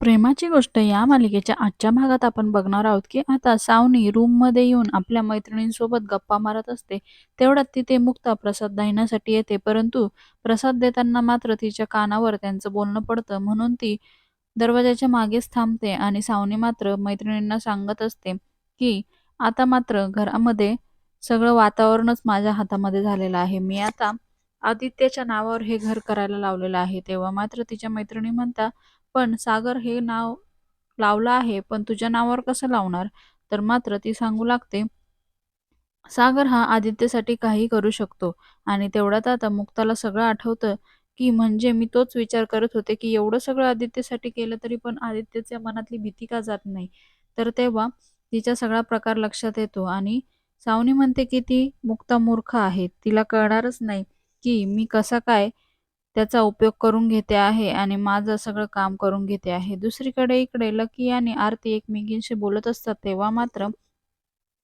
प्रेमाची गोष्ट या मालिकेच्या आजच्या भागात आपण बघणार आहोत की आता सावनी रूममध्ये येऊन आपल्या मैत्रिणींसोबत गप्पा मारत असते. तेवढ्यात तिथे मुक्ता प्रसाद देण्यासाठी येते. परंतु प्रसाद देताना मात्र तिच्या कानावर त्यांचं बोलणं पडतं. म्हणून ती दरवाजाच्या मागेच थांबते आणि सावनी मात्र मैत्रिणींना सांगत असते की आता मात्र घरामध्ये सगळं वातावरणच माझ्या हातामध्ये झालेलं आहे. मी आता आदित्यच्या नावावर हे घर करायला लावलेलं आहे. तेव्हा मात्र तिच्या मैत्रिणी म्हणता पण सागर हे नाव लावलं आहे पण तुझ्या नावावर कसं लावणार? तर मात्र ती सांगू लागते सागर हा आदित्यसाठी काही करू शकतो. आणि तेवढ्यात आता मुक्ताला सगळं आठवतं की म्हणजे मी तोच विचार करत होते की एवढं सगळं आदित्यसाठी केलं तरी पण आदित्यच्या मनातली भीती का जात नाही? तर तेव्हा तिचा सगळा प्रकार लक्षात येतो आणि सावनी म्हणते की ती मुक्ता मूर्ख आहे तिला कळणारच नाही की मी कसा काय त्याचा उपयोग करून घेते आहे आणि माझं सगळं काम करून घेते आहे. दुसरीकडे इकडे लकी आणि आरती एकमेकींशी बोलत असतात तेव्हा मात्र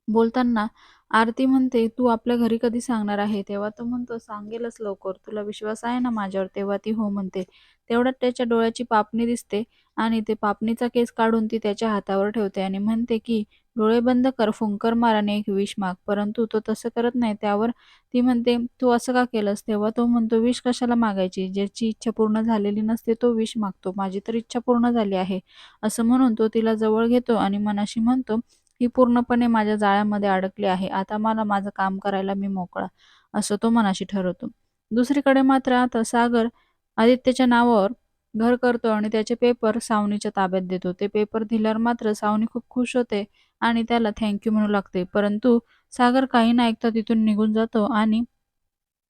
बोलताना आरती म्हणते तू आपल्या घरी कधी सांगणार आहे? तेव्हा तो म्हणतो सांगेलच लवकर. तुला विश्वास आहे ना माझ्यावर? तेव्हा ती हो म्हणते. तेवढ्यात त्याच्या डोळ्याची पापणी दिसते आणि ते पापणीचा केस काढून ती त्याच्या हातावर ठेवते आणि म्हणते की डोळे बंद कर फुंकर मार आणि एक विष माग. परंतु तो तसं करत नाही. त्यावर ती म्हणते तू असं का केलंस? तेव्हा तो म्हणतो विष कशाला मागायची? ज्याची इच्छा पूर्ण झालेली नसते तो विष मागतो. माझी तर इच्छा पूर्ण झाली आहे. असं म्हणून तो तिला जवळ घेतो आणि मनाशी म्हणतो ही पूर्णपणे माझ्या जाळ्यामध्ये अडकली आहे. आता मला माझं काम करायला मी मोकळा. असं तो मनाशी ठरवतो. दुसरीकडे मात्र आता सागर आदित्यच्या नावावर घर करतो आणि त्याचे पेपर सावनीच्या ताब्यात देतो. ते पेपर दिल्यावर मात्र सावनी खूप खुश होते. आणि त्याला थँक्यू म्हणू लागते. परंतु सागर काही ना ऐकता तिथून निघून जातो आणि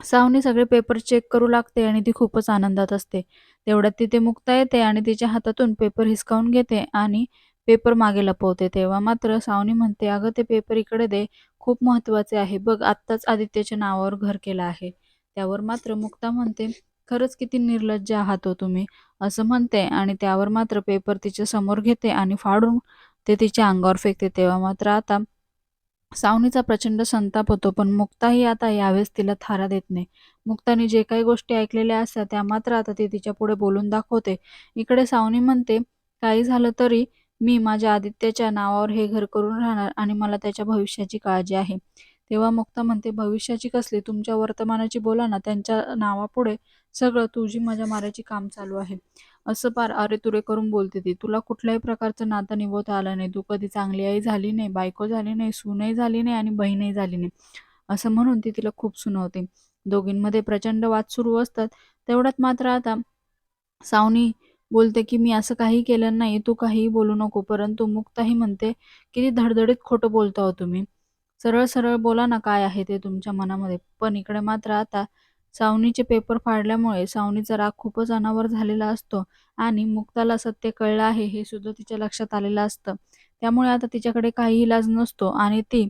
सावनी सगळे पेपर चेक करू लागते आणि ती खूपच आनंदात असते. तेवढ्यात तिथे मुक्ता येते आणि तिच्या हातातून पेपर हिसकावून घेते आणि पेपर मागे लपवते तेव्हा मात्र सावनी म्हणते अगं ते पेपर इकडे दे. खूप महत्त्वाचे आहे. बघ आत्ताच आदित्यच्या नावावर घर केलं आहे. त्यावर मात्र मुक्ता म्हणते खरंच किती निर्लज्ज आहात हो तुम्ही असं म्हणते आणि त्यावर मात्र पेपर तिच्या समोर घेते आणि फाडून ते तिच्या अंगावर फेकते तेव्हा मात्र आता सावनीचा प्रचंड संताप होतो पण मुक्ताही आता यावेळेस तिला थारा देत नाही. मुक्ताने जे काही गोष्टी ऐकलेल्या असतात त्या मात्र आता ती तिच्या पुढे बोलून दाखवते. इकडे सावनी म्हणते काही झालं तरी मी माझ्या आदित्याच्या नावावर हे घर करून राहणार आणि मला त्याच्या भविष्याची काळजी आहे. तेव्हा मुक्ता म्हणते भविष्याची कसली? तुमच्या वर्तमानाची बोला ना. त्यांच्या नावापुढे सगळं तुझी मजा मारायची काम चालू आहे. असं पार अरे तुरे करून बोलते ती. तुला कुठल्याही प्रकारचं नातं निभवता आलं नाही. तू कधी चांगली आई झाली नाही बायको झाली नाही सूनही झाली नाही आणि बहीणही झाली नाही. असं म्हणून ती तिला खूप सुनावते. दोघींमध्ये प्रचंड वाद सुरू असतात. तेवढ्यात मात्र आता सावनी बोलते की मी असं काही केलं नाही. तू काहीही बोलू नको. परंतु मुक्ताही म्हणते किती धडधडीत खोटं बोलता हो तुम्ही. सरळ सरळ बोला ना काय आहे ते तुमच्या मनामध्ये. पण इकडे मात्र आता सावनीचे पेपर फाडल्यामुळे सावनीचा राग खूपच अनावर झालेला असतो आणि मुक्ताला सत्य कळलं आहे हे सुद्धा तिच्या लक्षात आलेलं असतं. त्यामुळे आता तिच्याकडे काही इलाज नसतो आणि ती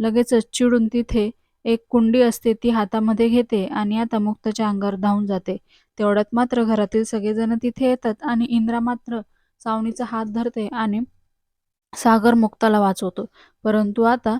लगेचच चिडून तिथे एक कुंडी असते ती हातामध्ये घेते आणि आता मुक्ताच्या अंगावर धावून जाते. तेवढ्यात मात्र घरातील सगळेजण तिथे येतात आणि इंद्रा मात्र सावनीचा हात धरते आणि सागर मुक्ताला वाचवतो. परंतु आता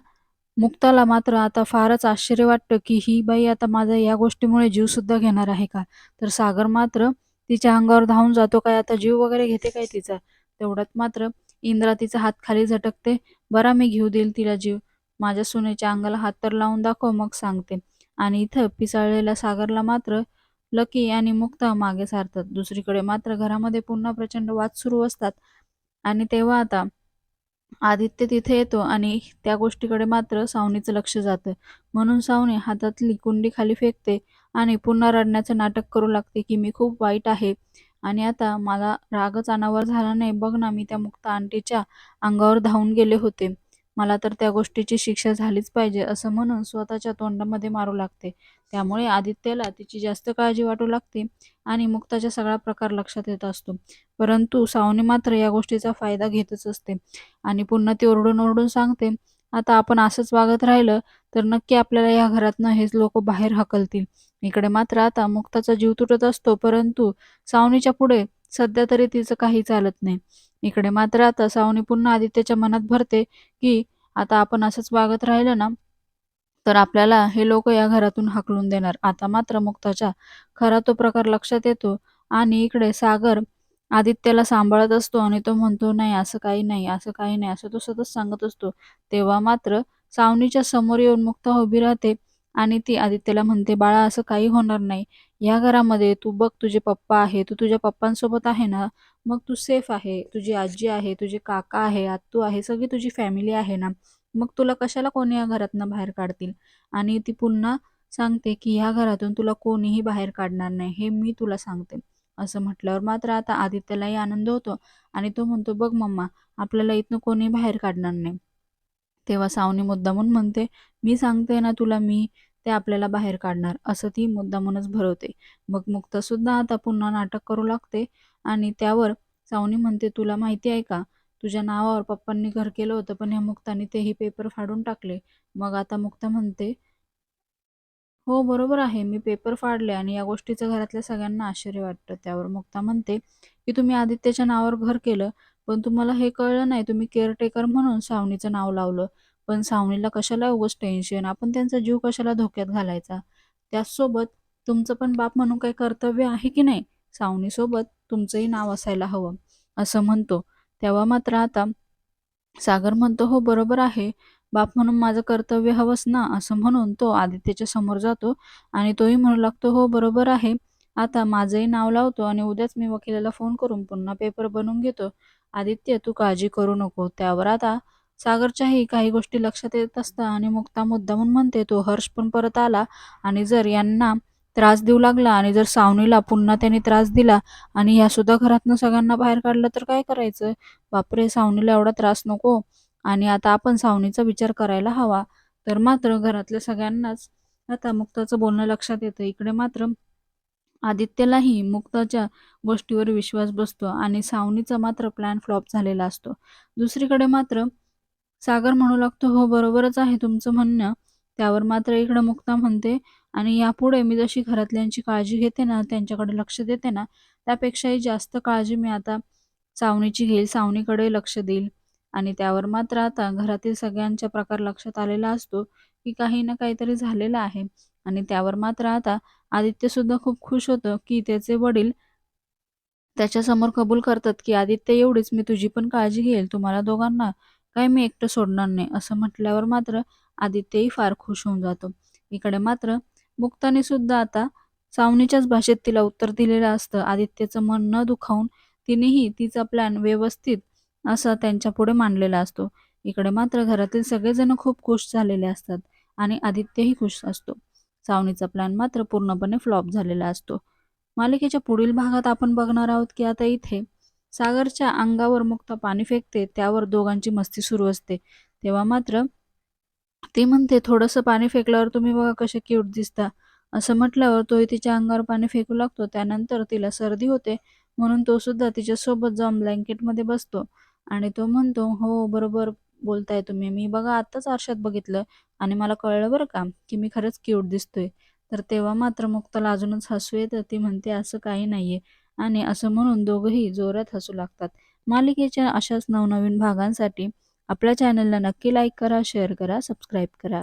मुक्ताला मात्र आता फारच आश्चर्य वाटतं की ही बाई आता माझा या गोष्टीमुळे जीव सुद्धा घेणार आहे का? तर सागर मात्र तिच्या अंगावर धावून जातो काय? आता जीव वगैरे घेते काय तिचा? तेवढ्यात मात्र इंद्रा तिचा हात खाली झटकते. बरा मी घेऊ देईल तिला जीव. माझ्या सुनेच्या अंगाला हात तर लावून दाखव मग सांगते. आणि इथं पिसाळलेल्या सागरला मात्र लकी आणि मुक्ता मागे सारतात. दुसरीकडे मात्र घरामध्ये पुन्हा प्रचंड वाद सुरू असतात. आणि तेव्हा आता आदित्य तिथे येतो आणि त्या गोष्टीकडे मात्र सावनीचं लक्ष जातं. म्हणून सावनी हातातली कुंडी खाली फेकते आणि पुन्हा रडण्याचं नाटक करू लागते की मी खूप वाईट आहे आणि आता मला रागच अनावर झाला नाही. बघ ना मी त्या मुक्ता आंटीच्या अंगावर धावून गेले होते. मला तर त्या गोष्टीची शिक्षा झालीच पाहिजे असं म्हणून स्वतःच्या तोंडामध्ये मारू लागते. त्यामुळे आदित्यला तिची जास्त काळजी वाटू लागते आणि मुक्ताचा सगळा प्रकार लक्षात येत असतो. परंतु सावनी मात्र या गोष्टीचा फायदा घेतच असते आणि पुन्हा ती ओरडून ओरडून सांगते आता आपण असंच वागत राहिलं तर नक्की आपल्याला या घरातनं हेच लोक बाहेर हकलतील. इकडे मात्र आता मुक्ताचा जीव तुटत असतो परंतु सावनीच्या पुढे सध्या तरी तिचं काही चालत नाही. इकडे मात्र आता सावनी पुन्हा आदित्यच्या मनात भरते की आता आपण असंच वागत राहिलं ना तर आपल्याला हे लोक या घरातून हाकलून देणार. आता मात्र मुक्ताच्या खरा तो प्रकार लक्षात येतो आणि इकडे सागर आदित्यला सांभाळत असतो आणि तो म्हणतो नाही असं काही नाही असं काही नाही असं तो सतत सांगत असतो. तेव्हा मात्र सावनीच्या समोर येऊन मुक्ता उभी राहते आणि ती आदित्यला म्हणते बाळा असं काही होणार नाही. या घरामध्ये तू बघ तुझे पप्पा आहे तू तुझ्या पप्पांसोबत आहे ना मग तू सेफ आहे तुझी आजी आहे तुझे काका आहे आत्तू आहे सगळी तुझी फॅमिली आहे ना मग तुला कशाला कोणी या घरातनं बाहेर काढतील? आणि ती पुन्हा सांगते की ह्या घरातून तुला कोणीही बाहेर काढणार नाही हे मी तुला सांगते. असं म्हटल्यावर मात्र आता आदित्यलाही आनंद होतो आणि तो म्हणतो बघ मम्मा आपल्याला इथनं कोणी बाहेर काढणार नाही. तेव्हा सावनी मुद्दामून म्हणते मी सांगते ना तुला मी ते आपल्याला बाहेर काढणार. असं ती मुद्दामूनच भरवते. मग मुक्तासुद्धा आता पुन्हा नाटक करू लागते आणि त्यावर सावनी म्हणते तुला माहिती आहे का? तुझ्या नावावर पप्पांनी घर केलं होतं पण ह्या मुक्ताने तेही पेपर फाडून टाकले. मग आता मुक्ता म्हणते हो बरोबर आहे मी पेपर फाडले आणि या गोष्टीचं घरातल्या सगळ्यांना आश्चर्य वाटतं. त्यावर मुक्ता म्हणते की तुम्ही आदित्यच्या नावावर घर केलं पण तुम्हाला हे कळलं नाही तुम्ही केअरटेकर म्हणून सावनीचं नाव लावलं. पण सावनीला कशाला उगच टेन्शन आपण त्यांचा जीव कशाला धोक्यात घालायचा? त्याचसोबत तुमचं पण बाप म्हणून काही कर्तव्य आहे की नाही? सावनीसोबत तुमचंही नाव असायला हवं असं म्हणतो. तेव्हा मात्र आता सागर म्हणतो हो बरोबर आहे. बाप म्हणून माझं कर्तव्य हवंच ना? असं म्हणून तो आदित्यच्या समोर जातो आणि तोही म्हणू लागतो हो बरोबर आहे. आता माझंही नाव लावतो आणि उद्याच मी वकिलाला फोन करून पुन्हा पेपर बनवून घेतो. आदित्य तू काळजी करू नको. त्यावर आता सागरच्याही काही गोष्टी लक्षात येत असतात आणि मुक्ता मुद्दामून म्हणते तो हर्ष पण परत आला आणि जर यांना त्रास देऊ लागला आणि जर सावनीला पुन्हा त्यांनी त्रास दिला आणि ह्या सुद्धा घरातनं सगळ्यांना बाहेर काढलं तर काय करायचं? बापरे सावनीला एवढा त्रास नको आणि आता आपण सावनीचा विचार करायला हवा. तर मात्र घरातल्या सगळ्यांनाच आता मुक्ताचं बोलणं लक्षात येतं. इकडे मात्र आदित्यलाही मुक्ताच्या गोष्टीवर विश्वास बसतो आणि सावनीचा मात्र प्लॅन फ्लॉप झालेला असतो. दुसरीकडे मात्र सागर म्हणू लागतो हो बरोबरच आहे तुमचं म्हणणं. त्यावर मात्र इकडं मुक्ता म्हणते आणि यापुढे मी जशी घरातल्यांची काळजी घेते ना त्यांच्याकडे लक्ष देते ना त्यापेक्षाही जास्त काळजी मी आता सावनीची घेईल सावनीकडे लक्ष देईल. आणि त्यावर मात्र आता घरातील सगळ्यांच्या प्रकार लक्षात आलेला असतो की काही ना काहीतरी झालेलं आहे. आणि त्यावर मात्र आता आदित्य सुद्धा खूप खुश होतं की त्याचे वडील त्याच्यासमोर कबूल करतात की आदित्य एवढीच मी तुझी पण काळजी घेईल. तुम्हाला दोघांना काय मी एकटं सोडणार नाही असं म्हटल्यावर मात्र आदित्यही फार खुश होऊन जातो. इकडे मात्र मुक्ताने सुद्धा आता सावनीच्याच भाषेत तिला उत्तर दिलेलं असतं. आदित्यचं मन न दुखावून तिनेही तिचा प्लॅन व्यवस्थित असा त्यांच्या पुढे मांडलेला असतो. इकडे मात्र घरातील सगळेजण खूप खुश झालेले असतात आणि आदित्यही खुश असतो. सावनीचा प्लॅन मात्र पूर्णपणे फ्लॉप झालेला असतो. मालिकेच्या पुढील भागात आपण बघणार आहोत की आता इथे सागरच्या अंगावर मुक्ता पाणी फेकते त्यावर दोघांची मस्ती सुरू असते. तेव्हा मात्र ती म्हणते थोडंसं पाणी फेकल्यावर तुम्ही बघा कसे क्यूट दिसता. असं म्हटल्यावर तोही तिच्या अंगावर पाणी फेकू लागतो. त्यानंतर तिला सर्दी होते म्हणून तो सुद्धा तिच्यासोबत जाऊन ब्लँकेटमध्ये बसतो आणि तो म्हणतो हो बरोबर बोलताय तुम्ही. मी बघा आत्ताच आरशात बघितलं आणि मला कळलं बरं का की मी खरंच क्यूट दिसतोय. तर तेव्हा मात्र मुक्ताला अजूनच हसू येतं. ती म्हणते असं काही नाहीये. आणि असं म्हणून दोघंही जोरात हसू लागतात. मालिकेच्या अशाच नवनवीन भागांसाठी आपल्या चॅनलला नक्की लाईक करा शेअर करा सबस्क्राईब करा.